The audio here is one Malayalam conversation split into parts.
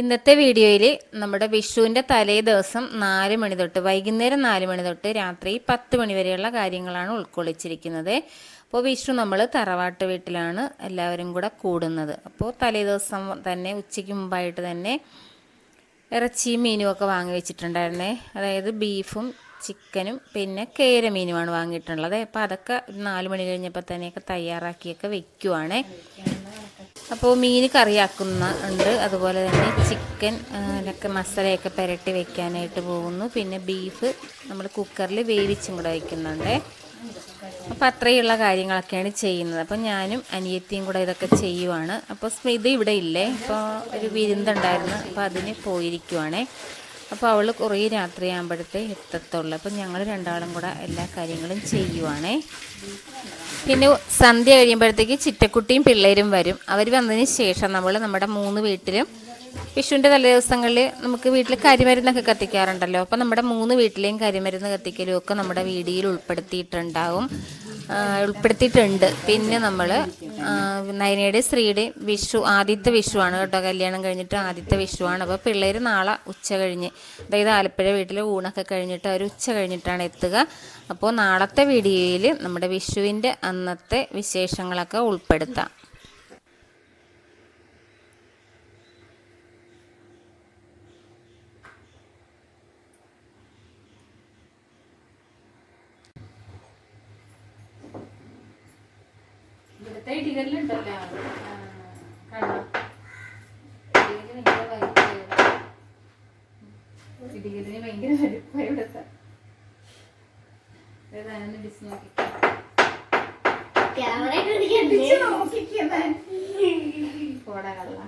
ഇന്നത്തെ വീഡിയോയിൽ നമ്മുടെ വിഷുവിന്റെ തലേ ദിവസം നാല് മണി തൊട്ട് വൈകുന്നേരം നാല് മണി തൊട്ട് രാത്രി പത്ത് മണി വരെയുള്ള കാര്യങ്ങളാണ് ഉൾക്കൊള്ളിച്ചിരിക്കുന്നത്. അപ്പോൾ വിഷു നമ്മൾ തറവാട്ട് വീട്ടിലാണ് എല്ലാവരും കൂടെ കൂടുന്നത്. അപ്പോൾ തലേ ദിവസം തന്നെ ഉച്ചയ്ക്ക് മുമ്പായിട്ട് തന്നെ ഇറച്ചിയും മീനും ഒക്കെ വാങ്ങി വെച്ചിട്ടുണ്ടായിരുന്നേ. അതായത് ബീഫും ചിക്കനും പിന്നെ കേര മീനുമാണ് വാങ്ങിയിട്ടുള്ളത്. അപ്പോൾ അതൊക്കെ നാല് മണി കഴിഞ്ഞപ്പോൾ തന്നെയൊക്കെ തയ്യാറാക്കിയൊക്കെ വെക്കുവാണേ. അപ്പോൾ മീൻ കറിയാക്കുന്ന ഉണ്ട്. അതുപോലെ തന്നെ ചിക്കൻ ഒക്കെ മസാലയൊക്കെ പുരട്ടി വെക്കാനായിട്ട് പോകുന്നു. പിന്നെ ബീഫ് നമ്മൾ കുക്കറിൽ വേവിച്ചും കൂടെ വയ്ക്കുന്നുണ്ട് അപ്പോൾ അത്രയുള്ള കാര്യങ്ങളൊക്കെയാണ് ചെയ്യുന്നത്. അപ്പോൾ ഞാനും അനിയത്തിയും കൂടെ ഇതൊക്കെ ചെയ്യുവാണ്. അപ്പോൾ സ്മിത ഇവിടെ ഇല്ലേ? അപ്പോൾ ഒരു വിരുന്നുണ്ടായിരുന്നു. അപ്പോൾ അതിന് പോയിരിക്കുവാണേ. അപ്പോൾ അവൾ കുറേ രാത്രിയാകുമ്പോഴത്തേ എത്തത്തുള്ളൂ. അപ്പം ഞങ്ങൾ രണ്ടാളും കൂടെ എല്ലാ കാര്യങ്ങളും ചെയ്യുവാണേ. പിന്നെ സന്ധ്യ കഴിയുമ്പോഴത്തേക്ക് ചിറ്റക്കുട്ടിയും പിള്ളേരും വരും. അവർ വന്നതിന് ശേഷം നമ്മൾ നമ്മുടെ മൂന്ന് വീട്ടിലും വിഷുവിന്റെ തലേദിവസങ്ങളിൽ നമുക്ക് വീട്ടിൽ കരിമരുന്നൊക്കെ കത്തിക്കാറുണ്ടല്ലോ. അപ്പോൾ നമ്മുടെ മൂന്ന് വീട്ടിലെയും കരിമരുന്ന് കത്തിക്കലും ഒക്കെ നമ്മുടെ വീഡിയോയിൽ ഉൾപ്പെടുത്തിയിട്ടുണ്ടാവും. ഉൾപ്പെടുത്തിയിട്ടുണ്ട്. പിന്നെ നമ്മൾ നയനയുടെ ശ്രീയുടെയും വിഷു ആദ്യത്തെ വിഷുവാണ് കേട്ടോ. കല്യാണം കഴിഞ്ഞിട്ട് ആദ്യത്തെ വിഷുവാണ്. അപ്പോൾ പിള്ളേർ നാളെ ഉച്ച കഴിഞ്ഞ് അതായത് ആലപ്പുഴ വീട്ടിൽ ഊണൊക്കെ കഴിഞ്ഞിട്ട് അവർ ഉച്ച കഴിഞ്ഞിട്ടാണ് എത്തുക. അപ്പോൾ നാളത്തെ വീഡിയോയിൽ നമ്മുടെ വിഷുവിന്റെ അന്നത്തെ വിശേഷങ്ങളൊക്കെ ഉൾപ്പെടുത്താം. ഇവിടുത്തെ ഇടികല്ലുണ്ടല്ലോ ഇടികല്ലിന് ഭയങ്കര വലുപ്പം ഇവിടുത്തെ. ഏതാണെന്ന് ഡിസ് നോക്കി പോടാ കള്ള.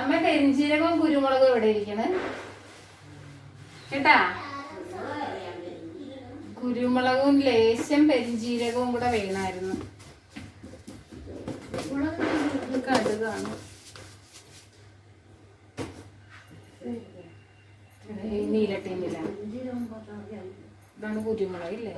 അമ്മ കരിഞ്ചീരകവും കുരുമുളകും ഇവിടെ ഇരിക്കണ്? കേട്ടാ? കുരുമുളകും ലേശം പെരിഞ്ചീരകവും കൂടെ വേണമായിരുന്നു കടുകാണ് നീലട്ടീനില ഇതാണ് കുരുമുളക് ഇല്ലേ?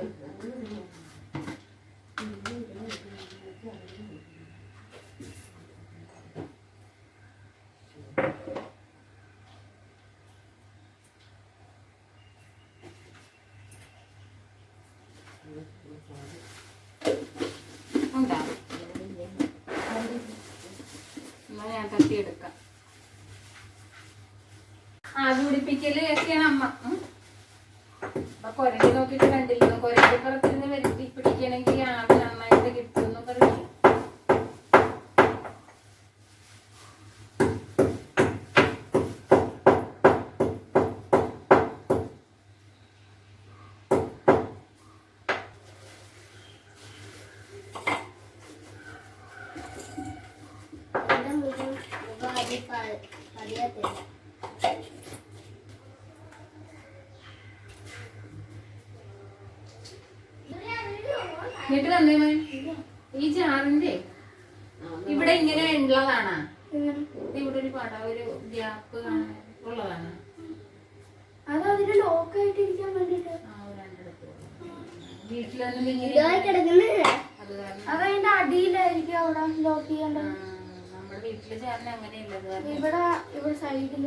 ഈ ജാറിന്റെ ഇവിടെ ഇങ്ങനെ ഉള്ളതാണ്. ഇവിടെ ഒരു പട ഒരു ഗ്യാപ്പ് ഉള്ളതാണ്. അത് അതിന്റെ ലോക്കായിട്ട് ഇരിക്കാൻ വേണ്ടിട്ട്. വീട്ടിലൊന്നും അതെ അടിയിലായിരിക്കും അവിടെ ലോക്ക് ചെയ്യേണ്ടത്. വീട്ടിൽ ചേർന്ന് അങ്ങനെയല്ല അത് കാരണം ഇവിടെ ഇവിടെ സൈഡിൽ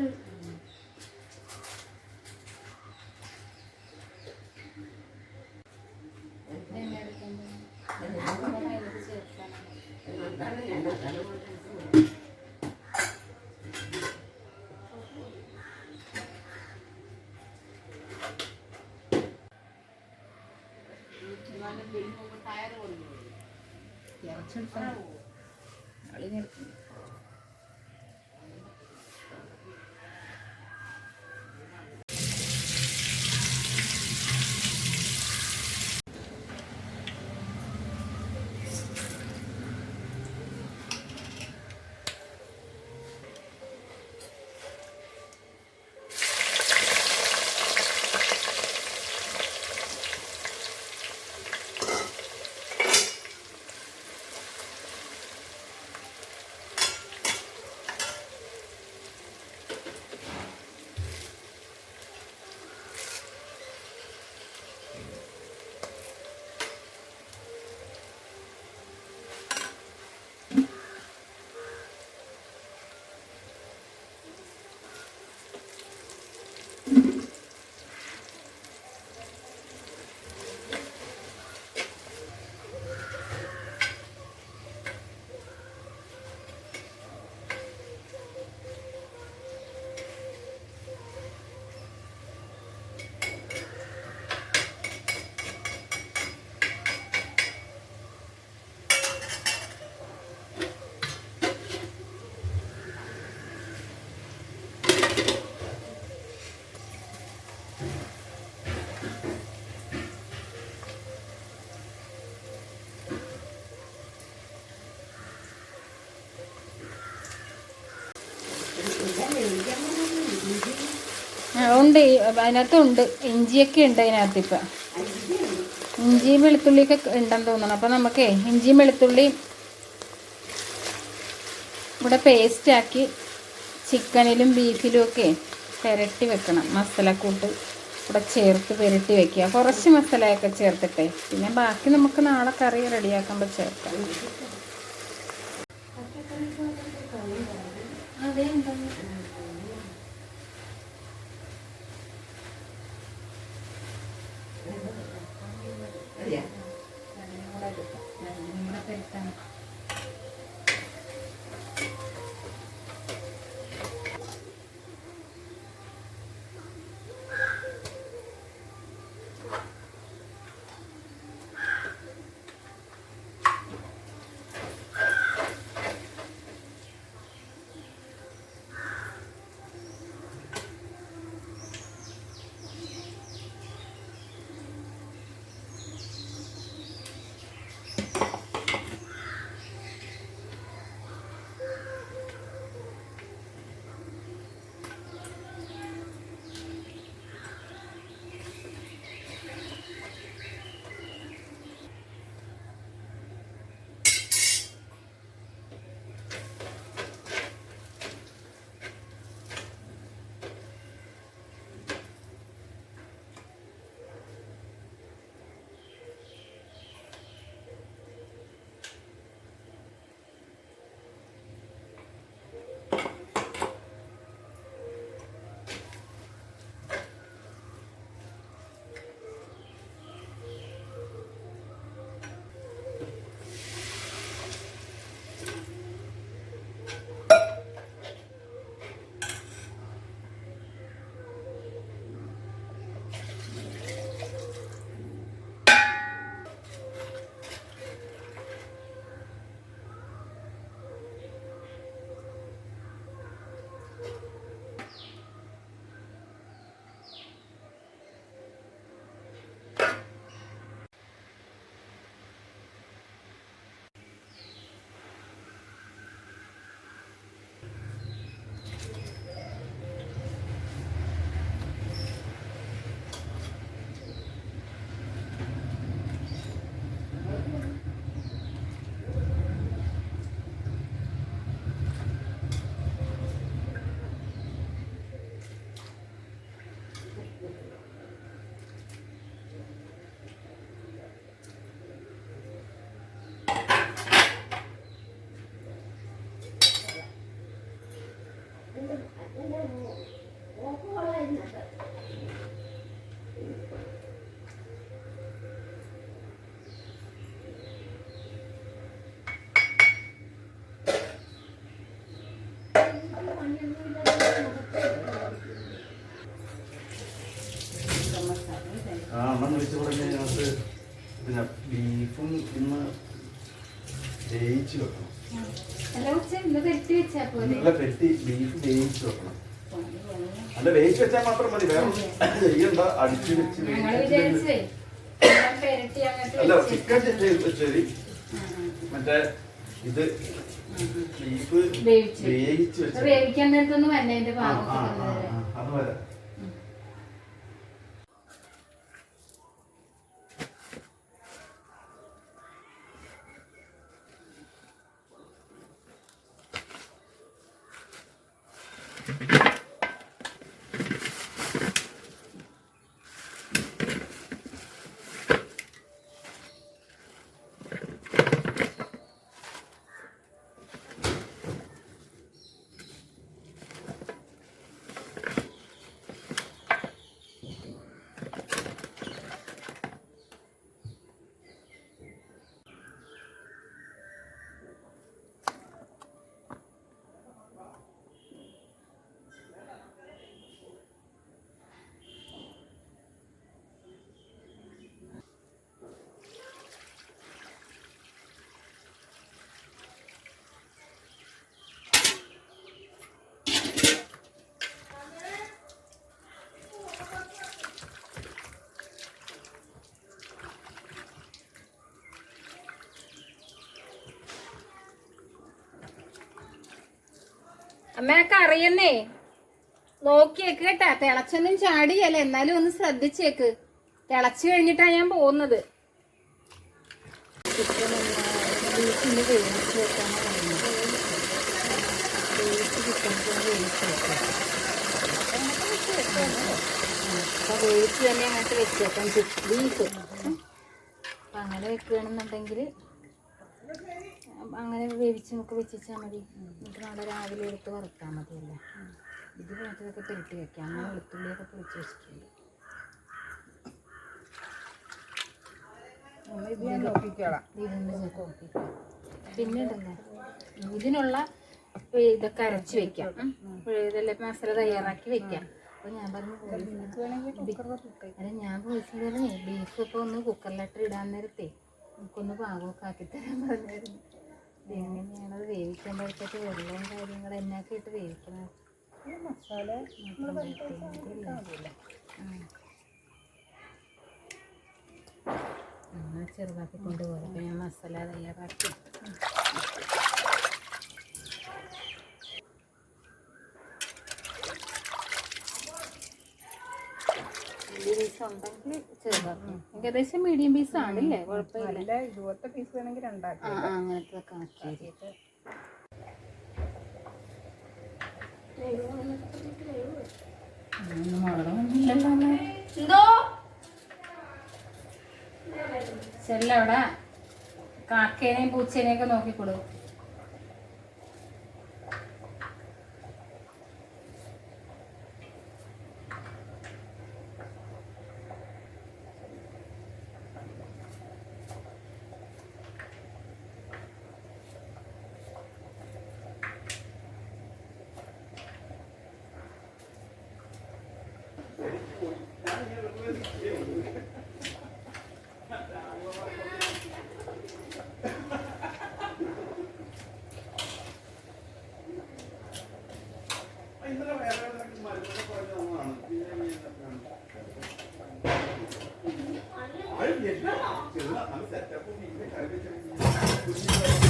ഉണ്ട്. അതിനകത്തുണ്ട്. ഇഞ്ചിയൊക്കെ ഉണ്ട് അതിനകത്ത് ഇപ്പം. ഇഞ്ചിയും വെളുത്തുള്ളിയൊക്കെ ഉണ്ടെന്ന് തോന്നണം അപ്പം നമുക്കേ ഇഞ്ചിയും വെളുത്തുള്ളിയും ഇവിടെ പേസ്റ്റാക്കി ചിക്കനിലും ബീഫിലും ഒക്കെ പുരട്ടി വെക്കണം. മസാലക്കൂട്ട് ഇവിടെ ചേർത്ത് പുരട്ടി വെക്കുക. കുറച്ച് മസാലയൊക്കെ ചേർത്തിട്ടെ. പിന്നെ ബാക്കി നമുക്ക് നാളെ കറി റെഡിയാക്കുമ്പോൾ ചേർക്കാം. അതെ നല്ല പെട്ടി ബീഫ് വേവിച്ച് വെക്കണം അല്ല വേവിച്ച് വെച്ചാൽ മാത്രം മതി. വേറെ ചെയ്യണ്ട അടിച്ചു വെച്ച് അല്ല. ചിക്കൻ ശരി. മറ്റേ ഇത് ബീഫ് വേവിച്ച്. വെച്ചു വേവിക്കാൻ നേരത്തൊന്നും വല്ല അതിന്റെ ആ, അത് വരാം. അമ്മ അറിയുന്നേ? നോക്കിയേക്ക് കേട്ടാ. തിളച്ചൊന്നും ചാടിയല്ല. എന്നാലും ഒന്ന് ശ്രദ്ധിച്ചേക്ക്. തിളച്ചു കഴിഞ്ഞിട്ടാ ഞാൻ പോകുന്നത്. വേവിച്ച് തന്നെ അങ്ങോട്ട് വെച്ചേക്കാം. ബീഫ് അങ്ങനെ വെക്കുകയാണെന്നുണ്ടെങ്കിൽ അങ്ങനെ വേവിച്ച് നമുക്ക് വെച്ചാൽ മതി. നമുക്ക് നാളെ രാവിലെ എടുത്ത് വറുത്താൽ മതിയല്ലേ? ഇത് മറ്റതൊക്കെ പുരട്ടി വെക്കാം. അങ്ങനെ വെളുത്തുള്ളിയൊക്കെ പൊളിച്ച് വെച്ചിട്ടുണ്ട്. പിന്നെ ഉണ്ടല്ലോ ഇതിനുള്ള ഇതൊക്കെ അരച്ച് വെക്കാം. ഇതെല്ലാം മസാല തയ്യാറാക്കി വെക്കാം. അപ്പൊ ഞാൻ പറഞ്ഞു അല്ല ഞാൻ പോയിട്ടില്ലേ. ബീഫ് ഒക്കെ ഒന്ന് കുക്കറിലിട്ട് ഇടാൻ നേരത്തെ. നമുക്കൊന്ന് പാകമൊക്കെ ആക്കി തരാൻ പറഞ്ഞായിരുന്നു. എങ്ങനെയാണത് വേവിക്കുമ്പോഴത്തേക്ക് വെള്ളവും കാര്യങ്ങളും എന്നൊക്കെ ഇട്ട് വേവിക്കണം. മസാല ചെറുതാക്കി കൊണ്ടുപോകാം ഞാൻ മസാല തയ്യാറാക്കി ഉണ്ടെങ്കിൽ ചെറുതാക്കി ഏകദേശം മീഡിയം പീസ് ആണല്ലേ? കുഴപ്പമില്ല. നല്ല ഇതുപോലത്തെ പീസ് വേണമെങ്കിൽ രണ്ടാക്കി. ആ ആക്കിയിട്ട്. എന്തോ? ചെല്ലവിടെ. കാക്കേനെയും പൂച്ചേനെയും ഒക്കെ നോക്കിക്കൊടു ഇന്ന്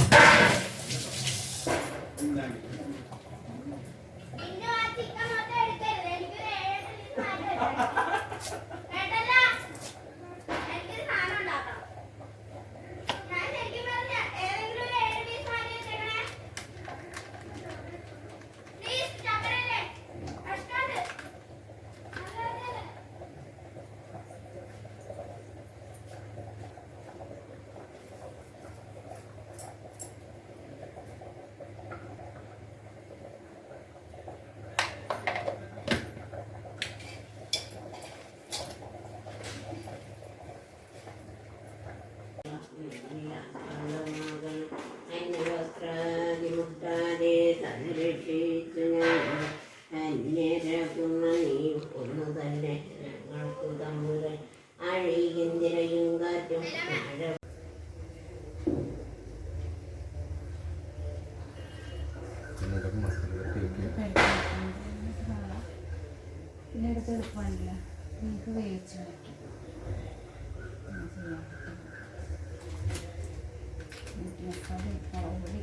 അരച്ച് വെക്കണം മുളക് പൊടി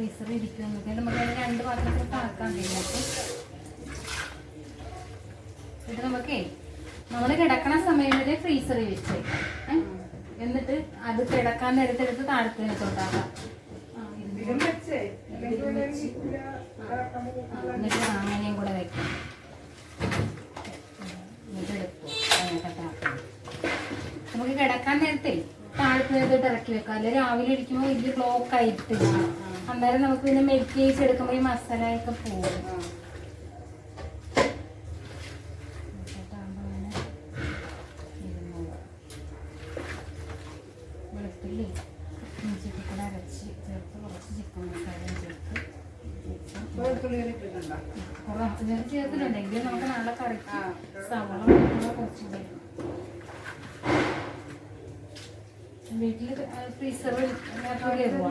ഫ്രീസറിൽ ഇരിക്കുന്നത്. നമുക്ക് രണ്ട് പാത്രത്തിൽ ആക്കാൻ കഴിയും. ഇത് നമുക്കേ നമ്മൾ കിടക്കണ സമയം വരെ ഫ്രീസറിൽ വെച്ച് എന്നിട്ട് അത് കിടക്കാൻ എടുത്തെടുത്ത് താഴത്തേനത്തോട്ടാക്കാം ആ, ഇരുന്ന് ഇതിലും വെച്ചേ. അല്ലെങ്കിൽ ഇവിടെ ഒരു ഇല്ല, ഇതാക്കാൻ ആ, എന്നിട്ട് അങ്ങനെയും കൂടെ വെക്കാം. താഴത്ത്. നമുക്ക് കിടക്കാൻ നേരത്തെ താഴത്ത് നേരത്തോട്ട് ഇറക്കി വെക്കാം. അല്ലെ രാവിലെ ഇരിക്കുമ്പോൾ വലിയ ബ്ലോക്ക് ആയിട്ട് അന്നേരം നമുക്ക് പിന്നെ മെഡിറ്റേറ്റ് എടുക്കുമ്പോൾ ഈ മസാലയൊക്കെ പോകും. വെളുത്തുള്ളി ഇഞ്ചിയൊക്കെ കൂടെ അരച്ച് ചേർത്ത് കുറച്ച് ചിക്കൻ മസാലയും ചേർത്ത് വെച്ച് വെളുത്തുള്ളി ഇട്ടിട്ടുണ്ടോ? കുറേ ഇതിന് ചേർത്തിട്ടുണ്ടെങ്കിൽ നമുക്ക് നല്ല കറിക്ക്. സവള കുറച്ചുകൂടെ ഇടണം. വീട്ടിൽ ഫ്രീസറിൽ കയറുക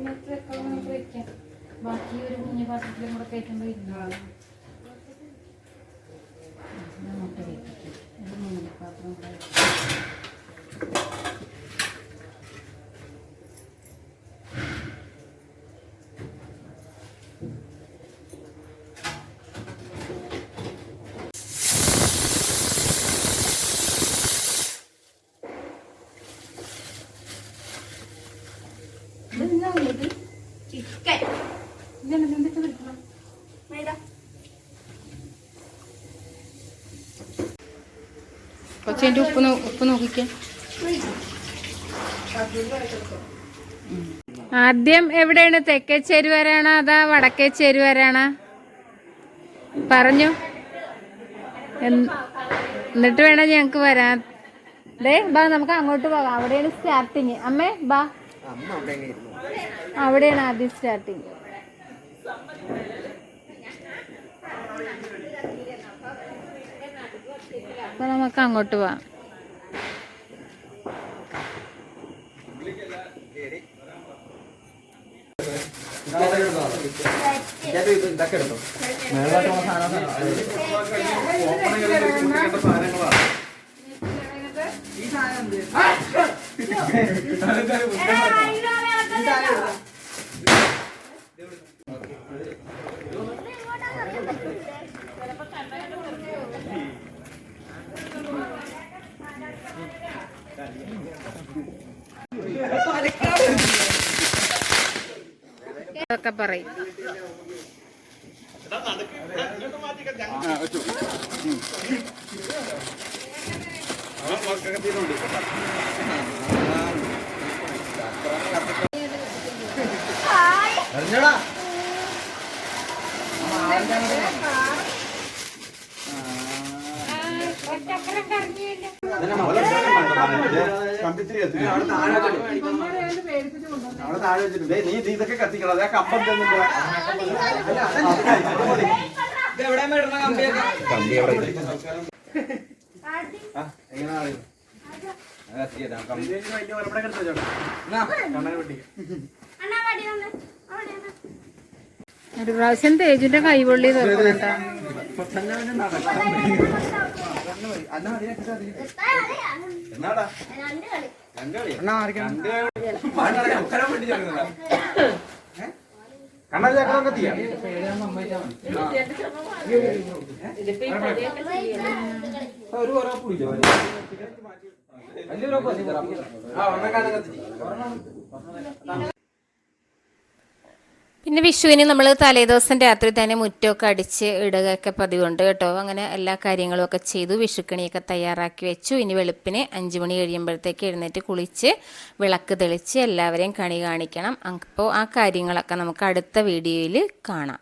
ഇല്ല. അതിനകത്ത് വെക്കാൻ നമുക്ക് വെക്കാം ബാക്കി ഒരു കുഞ്ഞു പാത്രത്തിലും കൂടെ കയറ്റുമ്പോൾ ഇരുന്നാണ് മുട്ട കയറ്റിട്ട് ഒരു മൂന്ന് പാത്രം കൂടെ കൊച്ചേന്റെ ഉപ്പ് ഉപ്പ് നോക്കിക്കേ. ആദ്യം എവിടെയാണ്? തെക്കേ ചേരുവരാണോ അതാ വടക്കേ ചേരുവരാണോ പറഞ്ഞു. എന്നിട്ട് വേണം ഞങ്ങക്ക് വരാൻ. ദേ ബാ നമുക്ക് അങ്ങോട്ട് പോകാം. അവിടെയാണ് സ്റ്റാർട്ടിങ് അമ്മേ ബാ. അവിടെയാണ് ആദ്യം സ്റ്റാർട്ടിങ് അപ്പൊ നമുക്ക് അങ്ങോട്ട് പോവാം. ഇതൊക്കെ ഇതൊക്കെ പറയും. അറിഞ്ഞോടാ നീ ഇതൊക്കെ കത്തിക്കണം അതേ കമ്പം കമ്പി എവിടെ. ഒരു പ്രാവശ്യം തേജുന്റെ കൈപൊള്ളി തുറക്കട്ടാ തന്നെ എന്നാടാ രണ്ട് കളി രണ്ട് കളി രണ്ട് കളി പാണ്ടാ ഉത്തരം വേണ്ടി ചേർക്കുന്നതാ കണ്ണാ ചേക്കണം കത്തിയാ ഒരു ഉറപ്പ് പിടിച്ചോ വലിയൊരു ആ ഒന്നൊക്കെ കത്തിച്ച്. പിന്നെ വിഷുവിന് നമ്മൾ തലേദിവസം രാത്രി തന്നെ മുറ്റമൊക്കെ അടിച്ച് ഇടുകയൊക്കെ പതിവുണ്ട് കേട്ടോ. അങ്ങനെ എല്ലാ കാര്യങ്ങളും ഒക്കെ ചെയ്തു വിഷുക്കണിയൊക്കെ തയ്യാറാക്കി വെച്ചു. ഇനി വെളുപ്പിന് അഞ്ച് മണി കഴിയുമ്പോഴത്തേക്ക് എഴുന്നേറ്റ് കുളിച്ച് വിളക്ക് തെളിച്ച് എല്ലാവരെയും കണി കാണിക്കണം. അപ്പോൾ ആ കാര്യങ്ങളൊക്കെ നമുക്ക് അടുത്ത വീഡിയോയിൽ കാണാം.